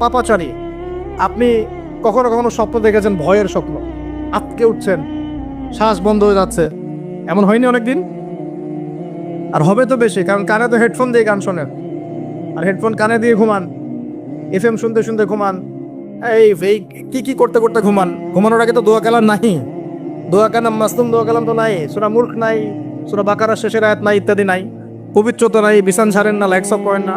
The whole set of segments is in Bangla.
পাপাচারী, আপনি কখনো কখনো স্বপ্ন দেখেছেন ভয়ের স্বপ্ন। আটকে উঠছেন, শ্বাস বন্ধ হয়ে যাচ্ছে। এমন হয়নি অনেকদিন? আর হবে তো বেশি, কারণ কানে তো হেডফোন দিয়ে গান শোনেন। আর হেডফোন কানে দিয়ে ঘুমান এফ এম শুনতে শুনতে ঘুমান। এই এই, কি কি করতে করতে ঘুমান? ঘুমানোর আগে তো দোয়া কালাম নাই দোয়া কালাম মাসলুম, দোয়া কালাম তো নাই। সুরা মূর্খ নাই, সুরা বাকারা শেষের আয়াত নাই, ইত্যাদি নাই। পবিত্রতা নাই, বিছান ছাড়েন না লাইক সব করেন না।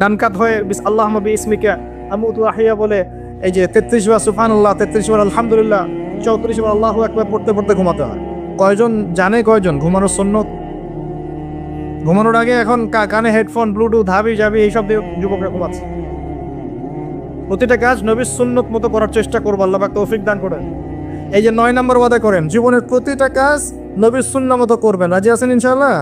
ডানকাত হয়ে বিস আল্লাহ নবী ইসমিকা আমুদ আহিয়া বলে, এই যে তেত্রিশ বার সুফান আল্লাহ তেত্রিশ বার আলহামদুলিল্লাহ, চৌত্রিশ বার আল্লাহ একবার পড়তে পড়তে ঘুমাতে হয়। কয়জন জানে কয়জন? ঘুমানোর সন্ন্যত। ঘুমানোর আগে এখন কানে হেডফোন, ব্লুটুথ, হাবি যাবি এইসব দিয়ে যুবকরা ঘুমাচ্ছে। প্রতিটা কাজ নবীর সুন্নত মতো করার চেষ্টা করব, আল্লাহ তৌফিক দান করেন। এই যে নয় নম্বর ওয়াদা করেন, জীবনের প্রতিটা কাজ নবীর সুন্না মতো করবেন। রাজি আছেন ইনশাল্লাহ